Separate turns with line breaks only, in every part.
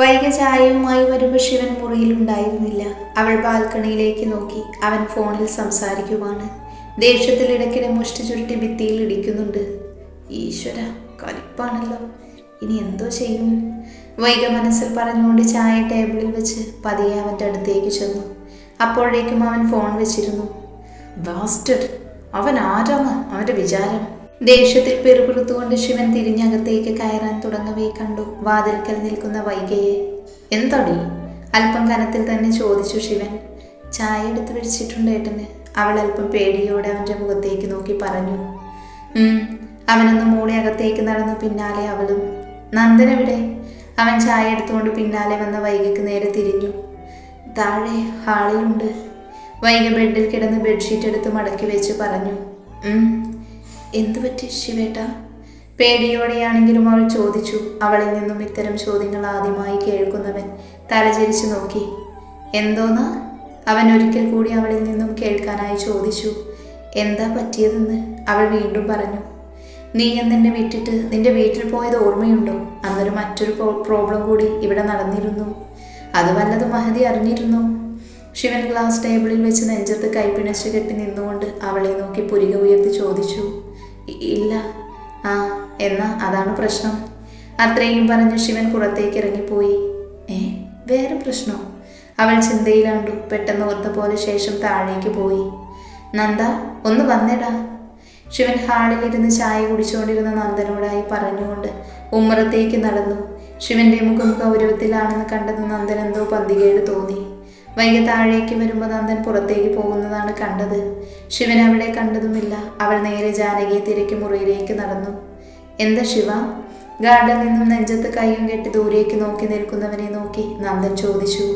വൈക ചായയുമായി വരുമ്പോൾ ശിവൻ മുറിയിൽ ഉണ്ടായിരുന്നില്ല. അവൾ ബാൽക്കണിയിലേക്ക് നോക്കി. അവൻ ഫോണിൽ സംസാരിക്കുവാണ്. ദേഷ്യത്തിൽ ഇടയ്ക്കിടെ മുഷ്ടി ചുരുട്ടി ഭിത്തിയിൽ ഇടിക്കുന്നുണ്ട്. ഈശ്വര കലിപ്പാണല്ലോ. ഇനി എന്തോ ചെയ്യും? വൈക മനസ്സിൽ പറഞ്ഞുകൊണ്ട് ചായ ടേബിളിൽ വെച്ച് പതിയെ അവന്റെ അടുത്തേക്ക് ചെന്നു. അപ്പോഴേക്കും അവൻ ഫോൺ വെച്ചിരുന്നു. ബാസ്റ്റഡ്. അവൻ ആരാണ്? അവന്റെ വിചാരം. ദേഷ്യത്തിൽ പെറുപിറുത്തുകൊണ്ട് ശിവൻ തിരിഞ്ഞകത്തേക്ക് കയറാൻ തുടങ്ങവേ കണ്ടു. വാതിൽക്കൽ നിൽക്കുന്ന വൈകയെ. എന്തടി? അല്പം കനത്തിൽ തന്നെ ചോദിച്ചു ശിവൻ. ചായ എടുത്ത് വെച്ചിട്ടുണ്ട് ഏട്ടന്. അവൾ അല്പം പേടിയോടെ അവന്റെ മുഖത്തേക്ക് നോക്കി പറഞ്ഞു. അവനൊന്ന് മൂളി അകത്തേക്ക് നടന്നു പിന്നാലെ അവളും. നന്ദനെവിടെ അവൻ ചായ എടുത്തുകൊണ്ട് പിന്നാലെ വന്ന വൈകയ്ക്ക് നേരെ തിരിഞ്ഞു. താഴെ ഹാളിലുണ്ട്. വൈകി ബെഡിൽ കിടന്ന് ബെഡ്ഷീറ്റ് എടുത്ത് മടക്കി വെച്ച് പറഞ്ഞു. "ഉം, എന്തു പറ്റി ശിവേട്ട? പേടിയോടെയാണെങ്കിലും അവൾ ചോദിച്ചു. അവളിൽ നിന്നും ഇത്തരം ചോദ്യങ്ങൾ ആദ്യമായി കേൾക്കുന്നവൻ തലചരിച്ചു നോക്കി. എന്തോന്നാ? അവൻ ഒരിക്കൽ കൂടി അവളിൽ നിന്നും കേൾക്കാനായി ചോദിച്ചു. എന്താ പറ്റിയതെന്ന് അവൾ വീണ്ടും പറഞ്ഞു. നീ എന്നെ വിട്ടിട്ട് നിന്റെ വീട്ടിൽ പോയത് ഓർമ്മയുണ്ടോ? അന്നൊരു മറ്റൊരു പ്രോബ്ലം കൂടി ഇവിടെ നടന്നിരുന്നു. അത് വല്ലതും മഹതി അറിഞ്ഞിരുന്നു? ശിവൻ ഗ്ലാസ് ടേബിളിൽ വെച്ച് നെഞ്ചത്ത് കൈപ്പിണച്ച് കെട്ടി നിന്നുകൊണ്ട് അവളെ നോക്കി പുരിക ഉയർത്തി ചോദിച്ചു. "ഇ- ഇല്ല. ആ എന്നാ? അതാണ് പ്രശ്നം. അത്രയും പറഞ്ഞു ശിവൻ പുറത്തേക്ക് ഇറങ്ങിപ്പോയി. ഏ വേറെ പ്രശ്നോ? അവൾ ചിന്തയിലാണ്ടു. പെട്ടെന്ന് ഓർത്ത പോലെ ശേഷം താഴേക്ക് പോയി. നന്ദ ഒന്ന് വന്നേടാ. ശിവൻ ഹാളിലിരുന്ന് ചായ കുടിച്ചുകൊണ്ടിരുന്ന നന്ദനോടായി പറഞ്ഞുകൊണ്ട് ഉമ്മറത്തേക്ക് നടന്നു. ശിവന്റെ മുഖം ഗൗരവത്തിലാണെന്ന് കണ്ടെന്ന് നന്ദൻ എന്തോ പന്തികേട് തോന്നി. വൈകി താഴേക്ക് വരുമ്പോൾ നന്ദൻ പുറത്തേക്ക് പോകുന്നതാണ് കണ്ടത്. ശിവൻ അവിടെ കണ്ടതുമില്ല. അവൾ നേരെ ജാനകിയെ തിരക്കി മുറിയിലേക്ക് നടന്നു. എന്താ ശിവ? ഗാർഡൻ നിന്നും നെഞ്ചത്ത് കയ്യും കെട്ടി ദൂരേക്ക് നോക്കി നിൽക്കുന്നവനെ നോക്കി നന്ദൻ ചോദിച്ചു.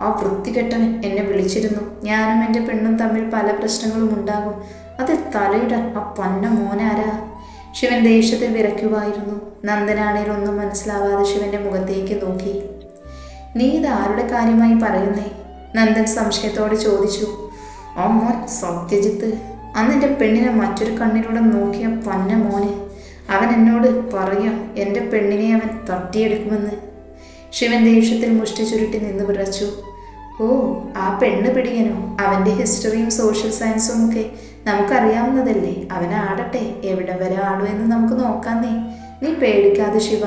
ആ വൃത്തികെട്ടവൻ എന്നെ വിളിച്ചിരുന്നു. ഞാനും എന്റെ പെണ്ണും തമ്മിൽ പല പ്രശ്നങ്ങളും ഉണ്ടാകും. അത് തലയിടാൻ ആ പന്ന മോനാരാ ശിവൻ ദേഷ്യത്തിൽ വിറയ്ക്കുമായിരുന്നു നന്ദനാണേൽ ഒന്നും മനസ്സിലാവാതെ ശിവന്റെ മുഖത്തേക്ക് നോക്കി. നീ ഇത് ആരുടെ കാര്യമായി പറയുന്നേ? നന്ദൻ സംശയത്തോടെ ചോദിച്ചു ആ മോൻ സത്യജിത്ത് അന്ന് എന്റെ പെണ്ണിനെ മറ്റൊരു കണ്ണിലൂടെ നോക്കിയ പന്ന മോനെ അവൻ എന്നോട് പറയാം എന്റെ പെണ്ണിനെ അവൻ തട്ടിയെടുക്കുമെന്ന്. ശിവൻ ദേഷ്യത്തിൽ മുഷ്ടി ചുരുട്ടി നിന്ന് വിറച്ചു ഓ ആ പെണ്ണ് പിടിയനോ? അവന്റെ ഹിസ്റ്ററിയും സോഷ്യൽ സയൻസും ഒക്കെ നമുക്കറിയാവുന്നതല്ലേ? അവൻ ആടട്ടെ എവിടെ വരെ ആടുമെന്ന് നമുക്ക് നോക്കാന്നേ നീ. പേടിക്കാതെ ശിവ.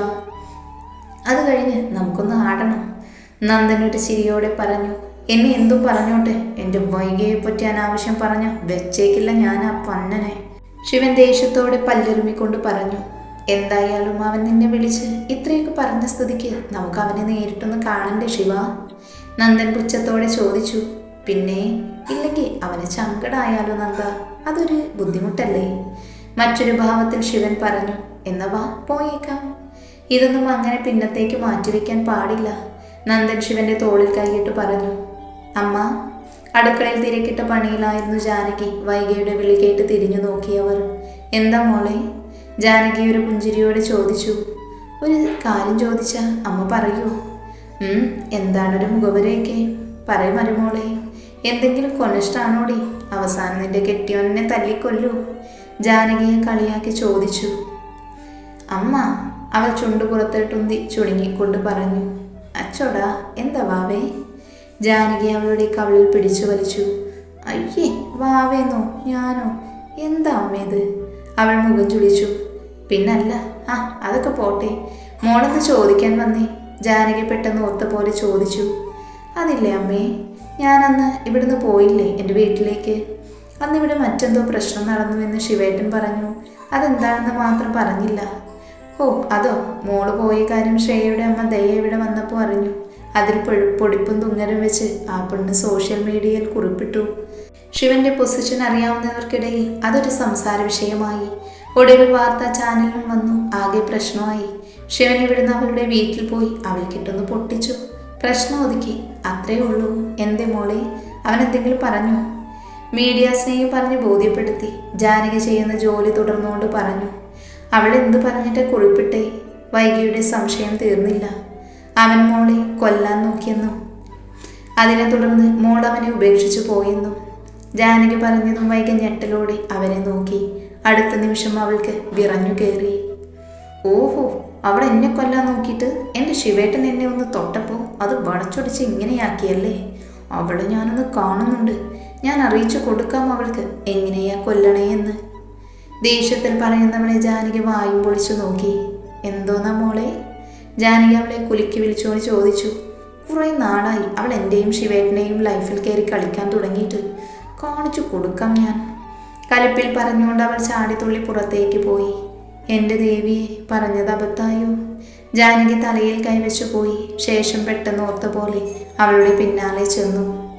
അത് കഴിഞ്ഞ് നമുക്കൊന്ന് ആടണം നന്ദനൊരു ചിരിയോടെ പറഞ്ഞു എന്നെ എന്തും പറഞ്ഞോട്ടെ? എന്റെ വൈകിയെ പറ്റി അനാവശ്യം പറഞ്ഞ വെച്ചേക്കില്ല ഞാൻ ആ പന്നനെ. ശിവൻ ദേഷ്യത്തോടെ പല്ലെറുമിക്കൊണ്ട് പറഞ്ഞു എന്തായാലും അവൻ നിന്നെ വിളിച്ച് ഇത്രയൊക്കെ പറഞ്ഞ സ്ഥിതിക്ക് നമുക്ക് അവനെ നേരിട്ടൊന്ന് കാണണ്ടേ ശിവ? നന്ദൻ പുച്ഛത്തോടെ ചോദിച്ചു പിന്നെ? ഇല്ലെങ്കിൽ അവന് ചങ്കടായാലോ നന്ദ? അതൊരു ബുദ്ധിമുട്ടല്ലേ? മറ്റൊരു ഭാവത്തിൽ ശിവൻ പറഞ്ഞു എന്നാ വാ പോയേക്കാം. ഇതൊന്നും അങ്ങനെ പിന്നത്തേക്ക് മാറ്റിവെക്കാൻ പാടില്ല. നന്ദൻ ശിവന്റെ തോളിൽ കൈയിട്ട് പറഞ്ഞു അമ്മ അടുക്കളയിൽ തിരക്കിട്ട പണിയിലായിരുന്നു ജാനകി വൈകിയുടെ വിളി കേട്ട് തിരിഞ്ഞു നോക്കിയവർ. എന്താ മോളെ? ജാനകി ഒരു പുഞ്ചിരിയോടെ ചോദിച്ചു. ഒരു കാര്യം ചോദിച്ച അമ്മ പറയൂ. എന്താണൊരു മുഖവരയൊക്കെ? പറയും മരുമോളെ. എന്തെങ്കിലും കൊനിഷ്ടാണോടി? അവസാനം നിന്റെ കെട്ടിയോനെ തല്ലിക്കൊല്ലൂ. ജാനകിയെ കളിയാക്കി ചോദിച്ചു. അമ്മ അവൾ ചുണ്ടു പുറത്തിട്ടുന്തി ചുടുങ്ങിക്കൊണ്ട് പറഞ്ഞു. അച്ചോടാ എന്താ വാവേ? ജാനകി അവളുടെ കവളിൽ പിടിച്ചു വലിച്ചു. അയ്യേ വാവേന്നോ ഞാനോ? എന്താ അമ്മേത്? അവൾ മുഖം ചുളിച്ചു. പിന്നല്ല ആ അതൊക്കെ പോട്ടെ. മോളെന്ന് ചോദിക്കാൻ വന്നേ. ജാനകി പെട്ടെന്ന് ഓർത്ത പോലെ ചോദിച്ചു. അതില്ലേ അമ്മേ ഞാനന്ന് ഇവിടുന്ന് പോയില്ലേ എന്റെ വീട്ടിലേക്ക്? അന്ന് ഇവിടെ മറ്റെന്തോ പ്രശ്നം നടന്നുവെന്ന് ശിവേട്ടൻ പറഞ്ഞു. അതെന്താണെന്ന് മാത്രം പറഞ്ഞില്ല. ഓ അതോ? മോൾ പോയ കാര്യം ശ്രേയയുടെ അമ്മ ദയ ഇവിടെ വന്നപ്പോൾ അറിഞ്ഞു. അതിൽ പൊടിപ്പും തുങ്ങലും വെച്ച് ആ പെണ്ണ് സോഷ്യൽ മീഡിയയിൽ കുറിപ്പിട്ടു. ശിവന്റെ പൊസിഷൻ അറിയാവുന്നവർക്കിടയിൽ അതൊരു സംസാര വിഷയമായി. ഒടുവിൽ വാർത്താ ചാനലിലും വന്നു. ആകെ പ്രശ്നമായി. ശിവൻ ഇവിടുന്ന് അവളുടെ വീട്ടിൽ പോയി അവൾ കിട്ടുന്നു പൊട്ടിച്ചു. പ്രശ്നം ഒതുക്കി. അത്രേ ഉള്ളൂ. എന്റെ മോളെ? അവൻ എന്തെങ്കിലും പറഞ്ഞു? മീഡിയ സ്നേഹം പറഞ്ഞ് ബോധ്യപ്പെടുത്തി. ജാനകി ചെയ്യുന്ന ജോലി തുടർന്നുകൊണ്ട് പറഞ്ഞു. അവൾ എന്ത് പറഞ്ഞിട്ട് കുറിപ്പിട്ടേ? വൈകിയുടെ സംശയം തീർന്നില്ല. അവൻ മോളെ കൊല്ലാൻ നോക്കിയെന്നും. അതിനെ തുടർന്ന് മോൾ അവനെ ഉപേക്ഷിച്ചു പോയെന്നും. ജാനകി പറഞ്ഞതും വൈകി ഞെട്ടലോടെ അവനെ നോക്കി. അടുത്ത നിമിഷം അവൾക്ക് വിറഞ്ഞു കയറി. ഓഹോ അവൾ എന്നെ കൊല്ലാൻ നോക്കിയിട്ട് എന്റെ ശിവേട്ടൻ എന്നെ ഒന്ന് തൊട്ടപ്പോൾ അത് വളച്ചൊടിച്ച് ഇങ്ങനെയാക്കിയല്ലേ? അവളെ ഞാനൊന്ന് കാണുന്നുണ്ട്. ഞാൻ അറിയിച്ചു കൊടുക്കാം അവൾക്ക് എങ്ങനെയാ കൊല്ലണേ എന്ന്. ദേഷ്യത്തിൽ പറയുന്നവളെ ജാനകി വായും പൊളിച്ചു നോക്കി. എന്തോന്നാ മോളെ ജാനകി അവളെ കുലുക്കി വിളിച്ചുകൊണ്ട് ചോദിച്ചു കുറേ നാളായി അവൾ എന്റെയും ശിവേട്ടനെയും ലൈഫിൽ കയറി കളിക്കാൻ തുടങ്ങിയിട്ട്. കാണിച്ചു കൊടുക്കാം ഞാൻ. കലിപ്പിൽ പറഞ്ഞുകൊണ്ട് അവൾ ചാടിത്തുള്ളി പുറത്തേക്ക് പോയി. എന്റെ ദേവിയെ പറഞ്ഞത് അബദ്ധായോ. ജാനകി തലയിൽ കൈവച്ചു പോയി. ശേഷം പെട്ടെന്ന് ഓർത്ത പോലെ അവളുടെ പിന്നാലെ ചെന്നു.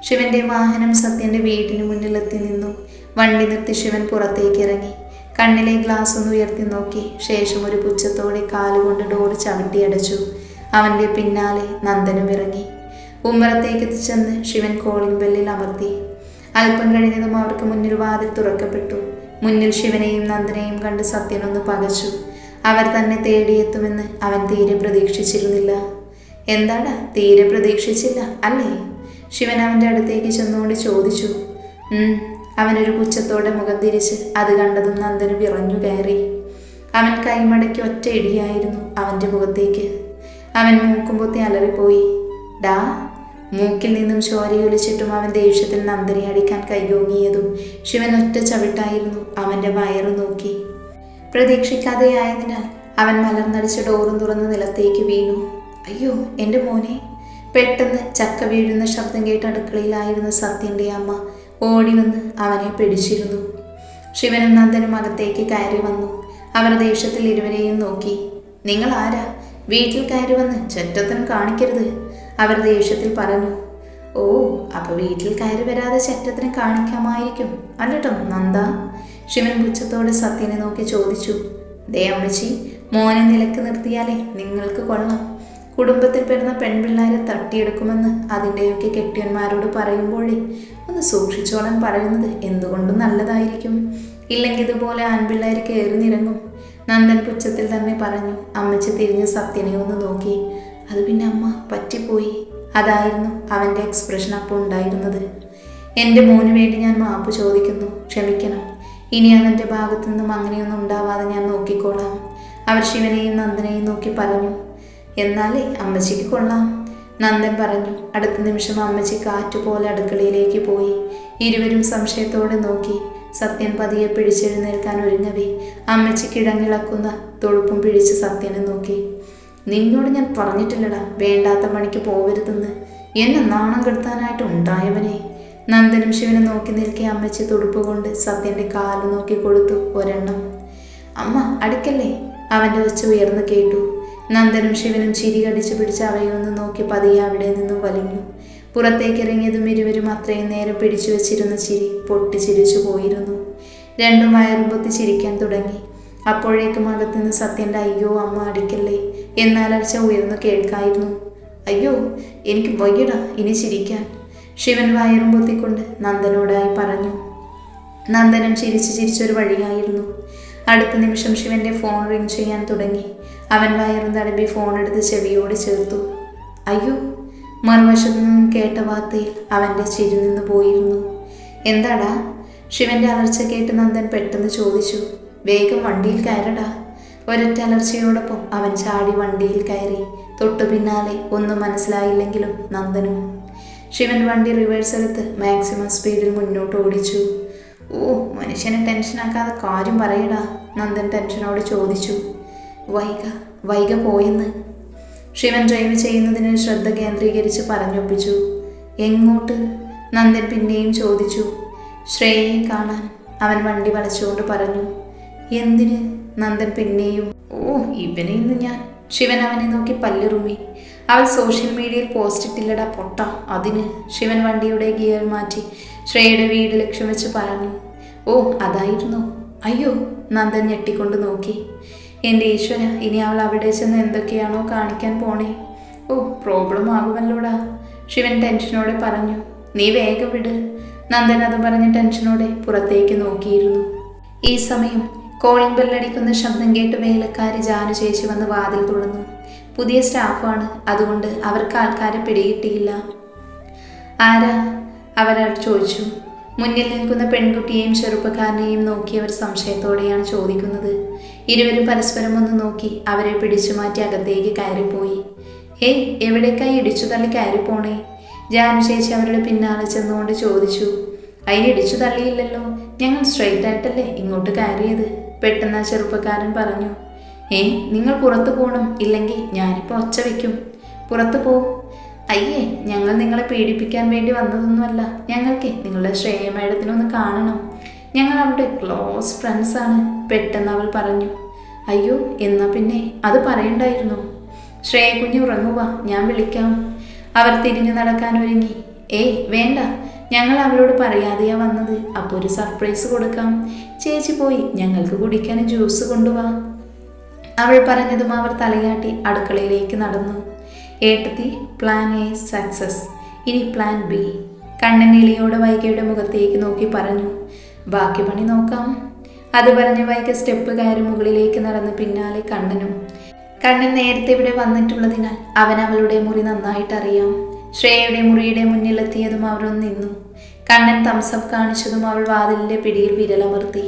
ശിവന്റെ വാഹനം സത്യന്റെ വീടിന് മുന്നിലെത്തി നിന്നു. വണ്ടി നിർത്തി ശിവൻ പുറത്തേക്ക് ഇറങ്ങി. കണ്ണിലെ ഗ്ലാസ് ഒന്ന് ഉയർത്തി നോക്കി. ശേഷം ഒരു പുച്ഛത്തോടെ കാലുകൊണ്ട് ഡോർ ചവിട്ടിയടച്ചു അവന്റെ പിന്നാലെ നന്ദനും ഇറങ്ങി. ഉമ്മറത്തേക്ക് ചെന്ന് ശിവൻ കോളിംഗ് ബെല്ലിൽ അമർത്തി. അല്പം കഴിഞ്ഞതും അവർക്ക് മുന്നിൽ വാതിൽ തുറക്കപ്പെട്ടു. മുന്നിൽ ശിവനെയും നന്ദനെയും കണ്ട് സത്യനൊന്ന് പകച്ചു. അവർ തന്നെ തേടിയെത്തുമെന്ന് അവൻ തീരെ പ്രതീക്ഷിച്ചിരുന്നില്ല. എന്താണ് തീരെ പ്രതീക്ഷിച്ചില്ല? അല്ലേ? ശിവൻ അവന്റെ അടുത്തേക്ക് ചെന്നുകൊണ്ട് ചോദിച്ചു. അവനൊരു പുച്ഛത്തോടെ മുഖം തിരിച്ച് അത് കണ്ടതും നന്ദന് വിറഞ്ഞു കയറി. അവൻ കൈമടക്കി ഒറ്റ ഇടിയായിരുന്നു അവന്റെ മുഖത്തേക്ക്. അവൻ മൂക്കും പൊത്തി അലറിപ്പോയി. ഡാ മൂക്കിൽ നിന്നും ചോരയൊലിച്ചിട്ടും അവൻ ദേഷ്യത്തിൽ നന്ദനെ അടിക്കാൻ കൈയോങ്ങിയതും ശിവൻ ഒറ്റ ചവിട്ടായിരുന്നു അവന്റെ വയറ് നോക്കി. പ്രതീക്ഷിക്കാതെയായതിനാൽ അവൻ മലർന്നടിച്ച് ഡോറും തുറന്ന് നിലത്തേക്ക് വീണു. അയ്യോ എന്റെ മോനെ. പെട്ടെന്ന് ചക്ക വീഴുന്ന ശബ്ദം കേട്ട് അടുക്കളയിലായിരുന്ന സത്യന്റെ അമ്മ ഓടി വന്ന് അവനെ പിടിച്ചിരുന്നു. ശിവനും നന്ദനും അകത്തേക്ക് കയറി വന്നു. അവർ ദേഷ്യത്തിൽ ഇരുവരെയും നോക്കി. നിങ്ങൾ ആരാ? വീട്ടിൽ കയറി വന്ന് ചെറ്റത്തനം കാണിക്കരുത് അവർ ദേഷ്യത്തിൽ പറഞ്ഞു. ഓ അപ്പൊ വീട്ടിൽ കയറി വരാതെ ചെറ്റത്തിന് കാണിക്കാമായിരിക്കും അല്ലട്ടോ നന്ദ? ശിവൻ പുച്ഛത്തോടെ സത്യനെ നോക്കി ചോദിച്ചു. ദേ അമ്മച്ചി മോനെ നിലയ്ക്ക് നിർത്തിയാലേ നിങ്ങൾക്ക് കൊള്ളാം. കുടുംബത്തിൽ പെരുന്ന പെൺപിള്ളേരെ തട്ടിയെടുക്കുമെന്ന് അതിന്റെയൊക്കെ കെട്ടിയന്മാരോട് പറയുമ്പോഴേ ഒന്ന് സൂക്ഷിച്ചോളാൻ പറയുന്നത് എന്തുകൊണ്ടും നല്ലതായിരിക്കും. ഇല്ലെങ്കിൽ ഇതുപോലെ ആൺപിള്ളേർ കയറി നിരങ്ങും. നന്ദൻ പുച്ഛത്തിൽ തന്നെ പറഞ്ഞു അമ്മച്ചി തിരിഞ്ഞ് സത്യനെ ഒന്ന് നോക്കി. അത് പിന്നെ അമ്മ പറ്റിപ്പോയി. അതായിരുന്നു അവന്റെ എക്സ്പ്രഷൻ അപ്പോൾ ഉണ്ടായിരുന്നത്. എന്റെ മോന് വേണ്ടി ഞാൻ മാപ്പ് ചോദിക്കുന്നു ക്ഷമിക്കണം. ഇനി അവന്റെ ഭാഗത്തു നിന്നും അങ്ങനെയൊന്നും ഉണ്ടാവാതെ ഞാൻ നോക്കിക്കോളാം. അവർ ശിവനെയും നന്ദനെയും നോക്കി പറഞ്ഞു എന്നാലേ അമ്മച്ചിക്ക് കൊള്ളാം. നന്ദൻ പറഞ്ഞു. അടുത്ത നിമിഷം അമ്മച്ചി കാറ്റുപോലെ അടുക്കളയിലേക്ക് പോയി. ഇരുവരും സംശയത്തോടെ നോക്കി. സത്യൻ പതിയെ പിടിച്ചെഴുന്നേൽക്കാൻ ഒരുങ്ങവേ. അമ്മച്ചി കിടങ്ങിളക്കുന്ന തൊഴുപ്പും പിടിച്ച് സത്യനെ നോക്കി. നിന്നോട് ഞാൻ പറഞ്ഞിട്ടില്ലടാ വേണ്ടാത്ത പണിക്ക് പോവരുതെന്ന്. എന്നെ നാണം കെടുത്താനായിട്ട് ഉണ്ടായവനെ. നന്ദനും ശിവനെ നോക്കി നിൽക്കെ അമ്മച്ചി തുടുപ്പ് കൊണ്ട് സത്യന്റെ കാൽ നോക്കി കൊടുത്തു ഒരെണ്ണം. അമ്മ അടുക്കല്ലേ? അവന്റെ വെച്ച് ഉയർന്നു കേട്ടു. നന്ദനും ശിവനും ചിരി കടിച്ചു പിടിച്ച് അവയെ ഒന്ന് നോക്കി പതിയെ അവിടെ നിന്നും വലിഞ്ഞു. പുറത്തേക്കിറങ്ങിയതും ഇരുവരും അത്രയും നേരം പിടിച്ചു വെച്ചിരുന്ന ചിരി പൊട്ടിച്ചിരിച്ചു പോയിരുന്നു. രണ്ടും വയറും പൊത്തി ചിരിക്കാൻ തുടങ്ങി. അപ്പോഴേക്കും അകത്തുനിന്ന് സത്യന്റെ അയ്യോ അമ്മ അടിക്കല്ലേ? എന്നാലർച്ച ഉയർന്നു കേൾക്കായിരുന്നു. അയ്യോ എനിക്ക് വയ്യടാ ഇനി ചിരിക്കാൻ. ശിവൻ വയറും പൊത്തിക്കൊണ്ട് നന്ദനോടായി പറഞ്ഞു. നന്ദനം ചിരിച്ച് ചിരിച്ചൊരു വഴിയായിരുന്നു. അടുത്ത നിമിഷം ശിവന്റെ ഫോൺ റിംഗ് ചെയ്യാൻ തുടങ്ങി. അവൻ വയറും തടമ്പി ഫോൺ എടുത്ത് ചെവിയോട് ചേർത്തു. അയ്യോ മറുവശത്തു നിന്നും കേട്ട വാർത്തയിൽ അവന്റെ ചിരി നിന്ന് പോയിരുന്നു. എന്താടാ? ശിവന്റെ അലർച്ച കേട്ട് നന്ദൻ പെട്ടെന്ന് ചോദിച്ചു. വേഗം വണ്ടിയിൽ കയറടാ. ഒരൊറ്റ അലർച്ചയോടൊപ്പം അവൻ ചാടി വണ്ടിയിൽ കയറി. തൊട്ടു പിന്നാലെ ഒന്നും മനസ്സിലായില്ലെങ്കിലും നന്ദനും. ശിവൻ വണ്ടി റിവേഴ്സ് എടുത്ത് മാക്സിമം സ്പീഡിൽ മുന്നോട്ട് ഓടിച്ചു ഓ മനുഷ്യനെ ടെൻഷനാക്കാതെ കാര്യം പറയടാ. നന്ദൻ ടെൻഷനോട് ചോദിച്ചു. വൈക വൈക പോയെന്ന്. ശിവൻ ഡ്രൈവ് ചെയ്യുന്നതിന് ശ്രദ്ധ കേന്ദ്രീകരിച്ച് പറഞ്ഞൊപ്പിച്ചു. എങ്ങോട്ട്? നന്ദൻ പിന്നെയും ചോദിച്ചു. ശ്രേയയെ കാണാൻ അവൻ വണ്ടി വളച്ചുകൊണ്ട് പറഞ്ഞു. എന്തിന്? നന്ദൻ പിന്നെയും ഓ ഇവനെ ഇന്ന് ഞാൻ. ശിവൻ അവനെ നോക്കി പല്ലിറുമി. അവൾ സോഷ്യൽ മീഡിയയിൽ പോസ്റ്റ് ഇട്ടില്ലടാ പൊട്ട. അതിന്? ശിവൻ വണ്ടിയുടെ ഗിയർ മാറ്റി ശ്രേയയുടെ വീട് ലക്ഷ്യം വെച്ച് പറഞ്ഞു. ഓ അതായിരുന്നു. അയ്യോ നന്ദൻ ഞെട്ടിക്കൊണ്ട് നോക്കി. എന്റെ ഈശ്വര ഇനി അവൾ അവിടെ ചെന്ന് എന്തൊക്കെയാണോ കാണിക്കാൻ പോണേ. ഓ പ്രോബ്ലം ആകുമല്ലോടാ. ശിവൻ ടെൻഷനോടെ പറഞ്ഞു. നീ വേഗം വിട്. നന്ദൻ അത് പറഞ്ഞ് ടെൻഷനോടെ പുറത്തേക്ക് നോക്കിയിരുന്നു. ഈ സമയം കോളിംഗ് ബെല്ലടിക്കുന്ന ശബ്ദം കേട്ട് വേലക്കാരി ജാനു ചേച്ചി വന്ന് വാതിൽ തുറന്നു. പുതിയ സ്റ്റാഫാണ് അതുകൊണ്ട് അവർക്ക് ആൾക്കാരെ പിടികിട്ടിയില്ല. ആരാ? അവരാൾ ചോദിച്ചു. മുന്നിൽ നിൽക്കുന്ന പെൺകുട്ടിയെയും ചെറുപ്പക്കാരനെയും നോക്കി അവർ സംശയത്തോടെയാണ് ചോദിക്കുന്നത്. ഇരുവരും പരസ്പരം ഒന്ന് നോക്കി അവരെ പിടിച്ചു മാറ്റി അകത്തേക്ക് കയറിപ്പോയി. ഹേയ് എവിടേക്കായി ഇടിച്ചു തള്ളി കയറിപ്പോണേ? ജാനു ചേച്ചി അവരുടെ പിന്നാലെ ചെന്നുകൊണ്ട് ചോദിച്ചു. അതിന് ഇടിച്ചു തള്ളിയില്ലല്ലോ. ഞങ്ങൾ സ്ട്രെയിറ്റ് ആയിട്ടല്ലേ ഇങ്ങോട്ട് കയറിയത്? പെട്ടെന്ന് ആ ചെറുപ്പക്കാരൻ പറഞ്ഞു. ഏ നിങ്ങൾ പുറത്തു പോകണം ഇല്ലെങ്കിൽ ഞാനിപ്പോൾ ഒച്ച വയ്ക്കും പുറത്തു പോ. അയ്യേ ഞങ്ങൾ നിങ്ങളെ പേടിപ്പിക്കാൻ വേണ്ടി വന്നതൊന്നുമല്ല. ഞങ്ങൾക്ക് നിങ്ങളുടെ ശ്രേയ മേഡത്തിനൊന്ന് കാണണം. ഞങ്ങൾ അവളുടെ ക്ലോസ് ഫ്രണ്ട്സാണ് പെട്ടെന്ന് അവൾ പറഞ്ഞു. അയ്യോ എന്നാ പിന്നെ? അത് പറയണ്ടായിരുന്നു. ശ്രേയ കുഞ്ഞ് ഉറങ്ങുക ഞാൻ വിളിക്കാം. അവർ തിരിഞ്ഞു നടക്കാൻ ഒരുങ്ങി. ഏയ് വേണ്ട. ഞങ്ങൾ അവളോട് പറയാതെയാ വന്നത്. അപ്പോൾ ഒരു സർപ്രൈസ് കൊടുക്കാം. ചേച്ചി പോയി ഞങ്ങൾക്ക് കുടിക്കാൻ ജ്യൂസ് കൊണ്ടുവാ. അവൾ പറഞ്ഞതും അവർ തലയാട്ടി അടുക്കളയിലേക്ക് നടന്നു. ഏട്ടത്തി പ്ലാൻ എ സക്സസ് ഇനി പ്ലാൻ ബി കണ്ണനീളിയോടെ വൈകയുടെ മുഖത്തേക്ക് നോക്കി പറഞ്ഞു ബാക്കി പണി നോക്കാം. അത് പറഞ്ഞ് വൈക സ്റ്റെപ്പ് കയറി മുകളിലേക്ക് നടന്ന് പിന്നാലെ കണ്ണനും. കണ്ണൻ നേരത്തെ ഇവിടെ വന്നിട്ടുള്ളതിനാൽ അവൻ അവളുടെ മുറി നന്നായിട്ട് അറിയാം ശ്രേയയുടെ മുറിയുടെ മുന്നിലെത്തിയതും അവരൊന്ന് നിന്നു. കണ്ണൻ തംസപ്പ് കാണിച്ചതും അവൾ വാതിലിന്റെ പിടിയിൽ വിരലമർത്തി.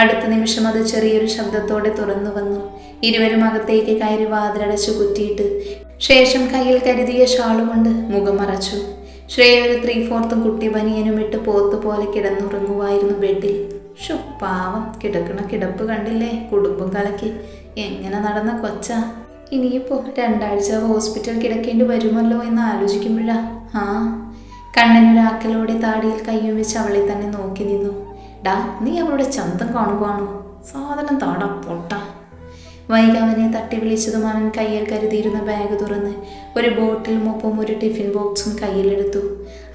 അടുത്ത നിമിഷം അത് ചെറിയൊരു ശബ്ദത്തോടെ തുറന്നു വന്നു. ഇരുവരും അകത്തേക്ക് കയറി വാതിലടച്ചു കുറ്റിയിട്ട് ശേഷം കയ്യിൽ കരുതിയ ഷാളുകൊണ്ട് മുഖം മറച്ചു. ശ്രേയ ഒരു ത്രീ ഫോർത്തും കുട്ടി ബനിയനും ഇട്ട് പോത്ത് പോലെ കിടന്നുറങ്ങുമായിരുന്നു ബെഡിൽ. ഷു പാവം കിടക്കണ കിടപ്പ് കണ്ടില്ലേ? കുടുംബം കലക്കി. എങ്ങനെ നടന്ന കൊച്ച? ഇനിയിപ്പോ രണ്ടാഴ്ച ഹോസ്പിറ്റൽ കിടക്കേണ്ടി വരുമല്ലോ എന്ന് ആലോചിക്കുമ്പോഴാ. ആ കണ്ണനൊരാക്കലോടെ താടിയിൽ കയ്യും വെച്ച് അവളെ തന്നെ നോക്കി നിന്നു. ഡാ നീ അവളുടെ ചന്തം കാണുവാണോ? സാധനം താടാ പൊട്ട. വൈകി അവനെ തട്ടി വിളിച്ചതും അവൻ കയ്യിൽ കരുതിയിരുന്ന ബാഗ് തുറന്ന്. ഒരു ബോട്ടിലും ഒപ്പം ഒരു ടിഫിൻ ബോക്സും കയ്യിലെടുത്തു.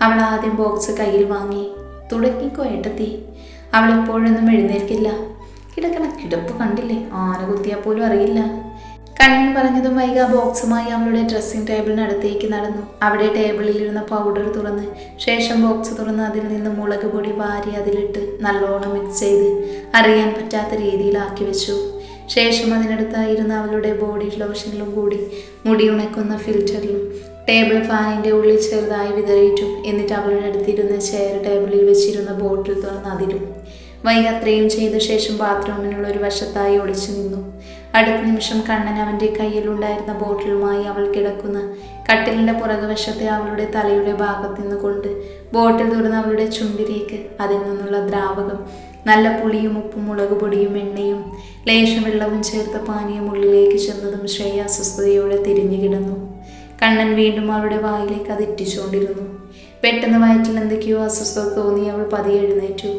അവൾ ആദ്യം ബോക്സ് കയ്യിൽ വാങ്ങി. തുടങ്ങിക്കോ ഏട്ടത്തി. അവൾ ഇപ്പോഴൊന്നും എഴുന്നേൽക്കില്ല. കിടക്കണ കിടപ്പ് കണ്ടില്ലേ? ആന കുത്തിയാൽ പോലും അറിയില്ല. കണ്ണൻ പറഞ്ഞതും വൈക ബോക്സുമായി അവളുടെ ഡ്രസ്സിംഗ് ടേബിളിനടുത്തേക്ക് നടന്നു. അവിടെ ടേബിളിലിരുന്ന പൗഡർ തുറന്ന്. ശേഷം ബോക്സ് തുറന്ന് അതിൽ നിന്ന് മുളക് പൊടി വാരി അതിലിട്ട് നല്ലോണം മിക്സ് ചെയ്ത് അറിയാൻ പറ്റാത്ത രീതിയിലാക്കി വെച്ചു. ശേഷം അതിനടുത്തായിരുന്ന അവളുടെ ബോഡി ലോഷനിലും കൂടി മുടി ഉണക്കുന്ന ഫിൽറ്ററിലും ടേബിൾ ഫാനിന്റെ ഉള്ളിൽ ചെറുതായി വിതറിയിട്ടും എന്നിട്ട് അവളുടെ അടുത്തിരുന്ന ചെയർ ടേബിളിൽ വെച്ചിരുന്ന ബോട്ടിൽ തുറന്ന് അതിലും വൈകി അത്രയും ചെയ്ത ശേഷം ബാത്റൂമിനുള്ള ഒരു വശത്തായി ഒളിച്ചു നിന്നു. അടുത്ത നിമിഷം കണ്ണൻ അവന്റെ കയ്യിലുണ്ടായിരുന്ന ബോട്ടിലുമായി അവൾ കിടക്കുന്ന കട്ടിലിന്റെ പുറകുവശത്തെ അവളുടെ തലയുടെ ഭാഗത്ത് നിന്ന് കൊണ്ട് ബോട്ടിൽ തുറന്ന് അവളുടെ ചുണ്ടിലേക്ക് അതിൽ നിന്നുള്ള ദ്രാവകം നല്ല പുളിയും ഉപ്പും മുളക് പൊടിയും എണ്ണയും ലേശം വെള്ളവും ചേർത്ത പാനീയം ഉള്ളിലേക്ക് ചെന്നതും ശ്രേയ അസ്വസ്ഥതയോടെ തിരിഞ്ഞു കിടന്നു. കണ്ണൻ വീണ്ടും അവളുടെ വായിലേക്ക് അത് ഇറ്റിച്ചുകൊണ്ടിരുന്നു പെട്ടെന്ന് വയറ്റിൽ എന്തൊക്കെയോ അസ്വസ്ഥത തോന്നി അവൾ പതിയെ എഴുന്നേറ്റു.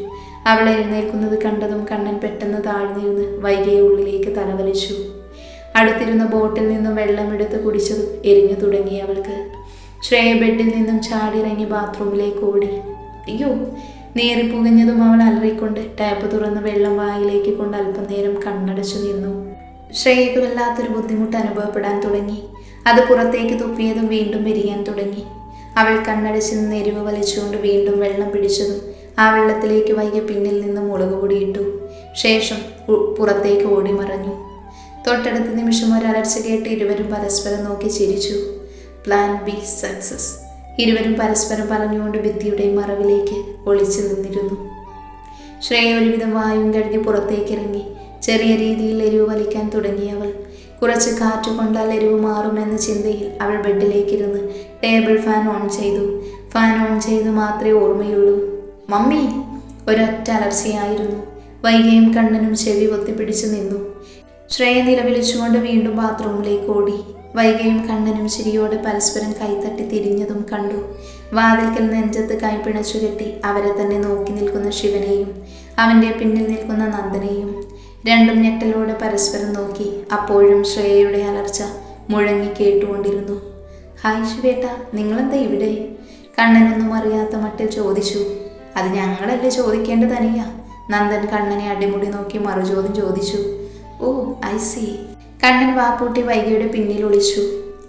അവൾ എഴുന്നേൽക്കുന്നത് കണ്ടതും കണ്ണൻ പെട്ടെന്ന് താഴ്ന്നിരുന്ന് വൈകിയ ഉള്ളിലേക്ക് തലവലിച്ചു. അടുത്തിരുന്ന ബോട്ടിൽ നിന്നും വെള്ളമെടുത്ത് കുടിച്ചത് എരിഞ്ഞു തുടങ്ങി അവൾക്ക്. ശ്രേയ ബെഡിൽ നിന്നും ചാടിയിറങ്ങി ബാത്റൂമിലേക്ക് ഓടി. അയ്യോ നേറിപ്പുകഞ്ഞതും അവൾ അലറിക്കൊണ്ട് ടാപ്പ് തുറന്ന് വെള്ളം വായിലേക്ക് കൊണ്ട് അല്പം നേരം കണ്ണടച്ചു നിന്നു. ശ്രേയക്ക് വല്ലാത്തൊരു ബുദ്ധിമുട്ട് അനുഭവപ്പെടാൻ തുടങ്ങി. അത് പുറത്തേക്ക് തുപ്പിയതും വീണ്ടും വിരിയാൻ തുടങ്ങി. അവൾ കണ്ണടച്ച് നിന്ന് എരിവ് വലിച്ചുകൊണ്ട് വീണ്ടും വെള്ളം പിടിച്ചതും ആ വെള്ളത്തിലേക്ക് വൈകി പിന്നിൽ നിന്ന് മുളക് പൊടിയിട്ടു. ശേഷം പുറത്തേക്ക് ഓടി മറഞ്ഞു. തൊട്ടടുത്ത നിമിഷം ഒരലർച്ച കേട്ട് ഇരുവരും പരസ്പരം നോക്കി ചിരിച്ചു. Plan B success. ഇരുവരും പരസ്പരം പറഞ്ഞുകൊണ്ട് ഭിത്തിയുടെ മറവിലേക്ക് ഒളിച്ചു നിന്നിരുന്നു. ശ്രേയ ഒരുവിധം വായും പുറത്തേക്ക് ഇറങ്ങി ചെറിയ രീതിയിൽ എരിവ് വലിക്കാൻ തുടങ്ങിയവൾ. കുറച്ച് കാറ്റ് കൊണ്ടാൽ എരിവ് മാറുമെന്ന ചിന്തയിൽ അവൾ ബെഡിലേക്കിരുന്ന് ടേബിൾ ഫാൻ ഓൺ ചെയ്തു. ഫാൻ ഓൺ ചെയ്ത് മാത്രമേ ഓർമ്മയുള്ളൂ. മമ്മി! ഒരൊറ്റ അലർച്ചയായിരുന്നു. വൈകിയും കണ്ണനും ചെവി പൊത്തിപ്പിടിച്ചു നിന്നു. ശ്രേയ നിലവിളിച്ചുകൊണ്ട് വീണ്ടും ബാത്റൂമിലേക്ക് ഓടി. വൈകയും കണ്ണനും ശിരിയോട് പരസ്പരം കൈത്തട്ടി തിരിഞ്ഞതും കണ്ടു. വാതിൽക്കൽ നെഞ്ചത്ത് കൈപ്പിണച്ചു കെട്ടി അവരെ തന്നെ നോക്കി നിൽക്കുന്ന ശിവനെയും അവന്റെ പിന്നിൽ നിൽക്കുന്ന നന്ദനെയും രണ്ടും ഞെട്ടലോടെ പരസ്പരം നോക്കി അപ്പോഴും ശ്രേയയുടെ അലർച്ച മുഴങ്ങി കേട്ടുകൊണ്ടിരുന്നു. ഹായ് ശിവേട്ട നിങ്ങളെന്താ ഇവിടെ? കണ്ണനൊന്നും അറിയാത്ത മട്ടിൽ ചോദിച്ചു. അത് ഞങ്ങളല്ലേ ചോദിക്കേണ്ടതനിയ തനിയാ നന്ദൻ കണ്ണനെ അടിമുടി നോക്കി മറുചോദ്യം ചോദിച്ചു. Oh I see. കണ്ണൻ വാപ്പൂട്ടി വൈകിയുടെ പിന്നിൽ ഒളിച്ചു.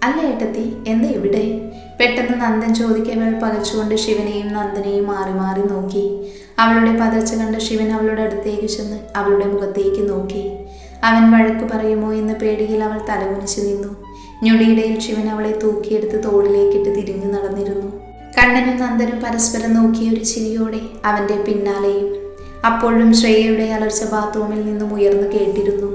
അല്ല ഏട്ടത്തി എന്താ ഇവിടെ? പെട്ടെന്ന് നന്ദൻ ചോദിക്കവൾ പകച്ചുകൊണ്ട് ശിവനെയും നന്ദനെയും മാറി മാറി നോക്കി. അവളുടെ പതർച്ച കണ്ട് ശിവൻ അവളുടെ അടുത്തേക്ക് ചെന്ന് അവളുടെ മുഖത്തേക്ക് നോക്കി. അവൻ വഴക്ക് പറയുമോ? എന്ന പേടിയിൽ അവൾ തലകുനിച്ചു നിന്നു. ഞൊടിയിടയിൽ ശിവൻ അവളെ തൂക്കിയെടുത്ത് തോളിലേക്കിട്ട് തിരിഞ്ഞു നടന്നിരുന്നു. കണ്ണനും നന്ദനും പരസ്പരം നോക്കിയ ഒരു ചിരിയോടെ അവന്റെ പിന്നാലെയും. അപ്പോഴും ശ്രേയയുടെ അലർച്ച ബാത്റൂമിൽ നിന്നും ഉയർന്നു കേട്ടിരുന്നു.